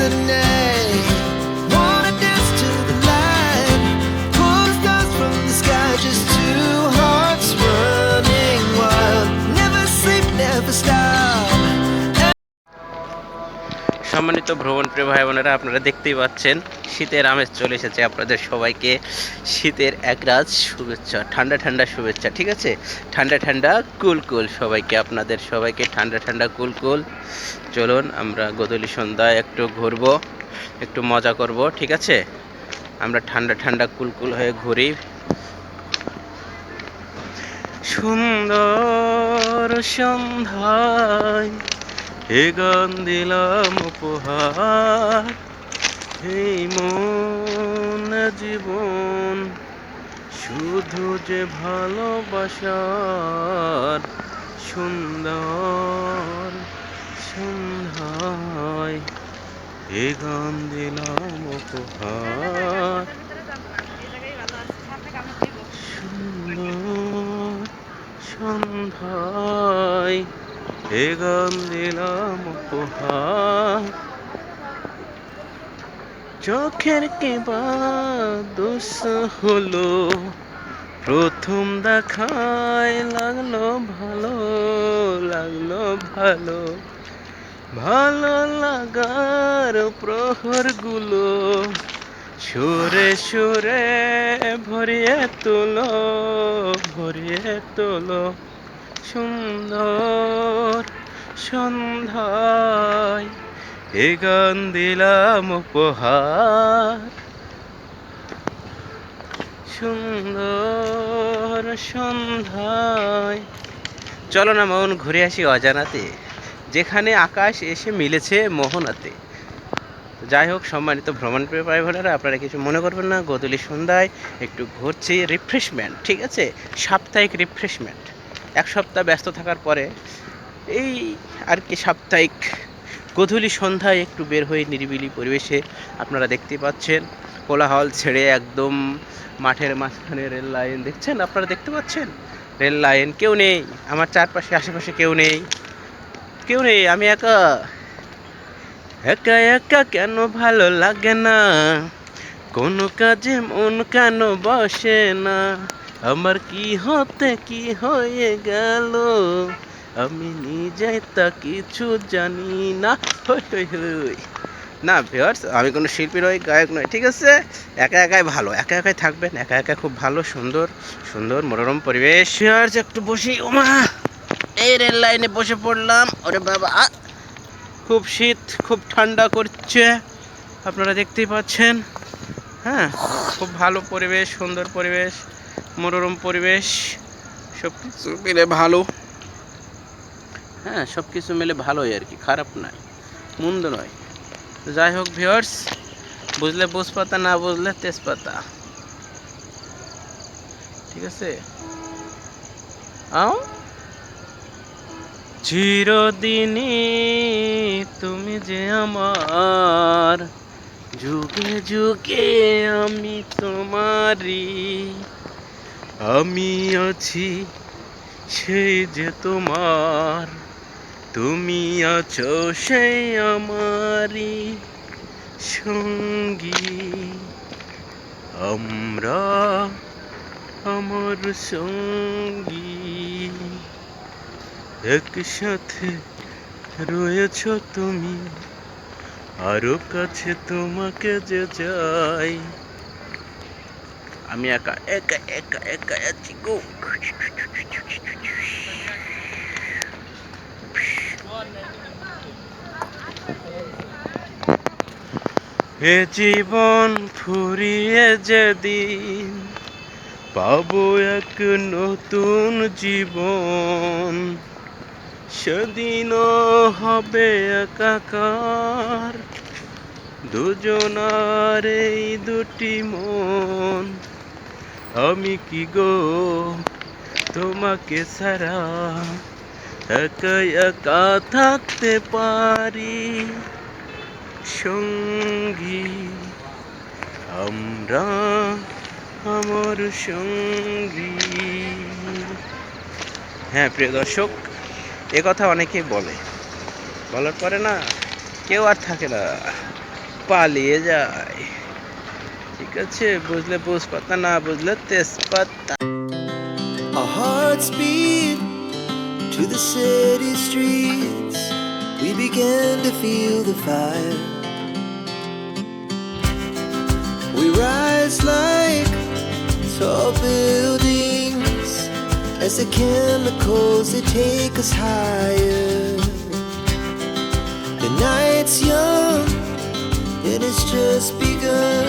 The night, সম্মানিত ভ্রমণ প্রিয় ভাই বোনেরা, আপনারা দেখতেই পাচ্ছেন, শীতের আমেজ চলে এসেছে আপনাদের সবাইকে। শীতের একরাজ শুভেচ্ছা, ঠান্ডা ঠান্ডা শুভেচ্ছা, ঠিক আছে? ঠান্ডা ঠান্ডা, কুল কুল সবাইকে, আপনাদের সবাইকে ঠান্ডা ঠান্ডা, কুল কুল। চলুন, আমরা গদলি সন্ধ্যায় একটু ঘুরবো, একটু মজা করব, ঠিক আছে? আমরা ঠান্ডা ঠান্ডা কুলকুল হয়ে ঘুরি। সুন্দর সন্ধ্যায় হে গান দিলাম উপহার এই মন জীবন, শুধু যে ভালোবাসার সুন্দর সন্ধ্যায় হে গান দিলাম উপহার, সুন্দর সন্ধ্যায় হে গান দিলাম চোখের কেবা দোষ হলো। প্রথম দেখায় লাগল ভালো লাগল ভালো। ভালো লাগার প্রহরগুলো সুরে সুরে ভরিয়ে তোলো ভরিয়ে তোলো। সুন্দর সন্ধ্যায় এ গান দিলাম উপহার। সুন্দর সন্ধ্যায়। চলো না মন, ঘুরে আসি অজানাতে। যেখানে আকাশ এসে মিলেছে মোহনাতে। যাই হোক, সম্মানিত ভ্রমণ প্রিয় ভাই বোনেরা আপনারা কিছু মনে করবেন না। গদলি সন্ধ্যায় একটু ঘুরছি রিফ্রেশমেন্ট ঠিক আছে? সাপ্তাহিক রিফ্রেশমেন্ট এক সপ্তাহ ব্যস্ত থাকার পরে এই আর কি সাপ্তাহিক গধূলি সন্ধ্যায় একটু বের হয়ে নিরিবিলি পরিবেশে আপনারা দেখতে পাচ্ছেন। কোলাহল ছেড়ে একদম মাঠের মাঝখানে রেল লাইন। দেখছেন? আপনারা দেখতে পাচ্ছেন? রেল লাইন কেউ নেই। আমার চারপাশে, আশেপাশে কেউ নেই। কেউ নেই। আমি একা। একা একা কেন ভালো লাগে না? কোনো কাজে মন কেন বসে না? আমার কি হতে কি হয়ে গেল? আমি নিজে তা কিছু জানি না। হই হই না ভিওর্স আমি কোনো শিল্পী নই গায়ক নই, ঠিক আছে? একা একাই ভালো, একা একাই থাকবেন, একা একা খুব ভালো, সুন্দর সুন্দর, মনোরম পরিবেশ। ভিওর্স একটু বসি, ওমা! এই রেল লাইনে বসে পড়লাম। ওরে বাবা খুব শীত, খুব ঠান্ডা করছে। আপনারা দেখতেই পাচ্ছেন হ্যাঁ? খুব ভালো পরিবেশ, সুন্দর পরিবেশ। মনোরম পরিবেশ সব কিছু মিলে ভালো। হ্যাঁ সব কিছু মিলে ভালোই আর কি, খারাপ নয়, মন্দ নয়। যাই হোক ভিওর্স বুঝলে বুঝপাতা, না বুঝলে তেজপাতা। ঠিক আছে? আও? চিরদিনই তুমি যে আমার, যুগে যুগে আমি তোমারই আমি আছি সেই যে তোমার, তুমি আছো সেই আমারই সঙ্গী। আমরা আমার সঙ্গী। একসাথে রয়েছ তুমি, আরও কাছে তোমাকে যে যাই আমি একা একা একা একা আছি গো। এ জীবন ফুরিয়ে যেদিন পাবো এক নতুন জীবন। সেদিনও হবে একাকার, দুজনার এই দুটি মন। আমি কি গো? তোমাকে ছাড়া একা একা থাকতে পারি। সঙ্গী, আমরা আমার সঙ্গী। হ্যাঁ প্রিয় দর্শক, এ কথা অনেকেই বলে। বলার পরে না, কেউ আর থাকে না, পালিয়ে যায়। ঠিক আছে বুঝলে বুঝপাতা না বুঝলে তেজপাতা Our hearts beat to the city streets. We began to feel the fire. We rise like tall buildings as the chemicals they take us higher. The night's young and it's just begun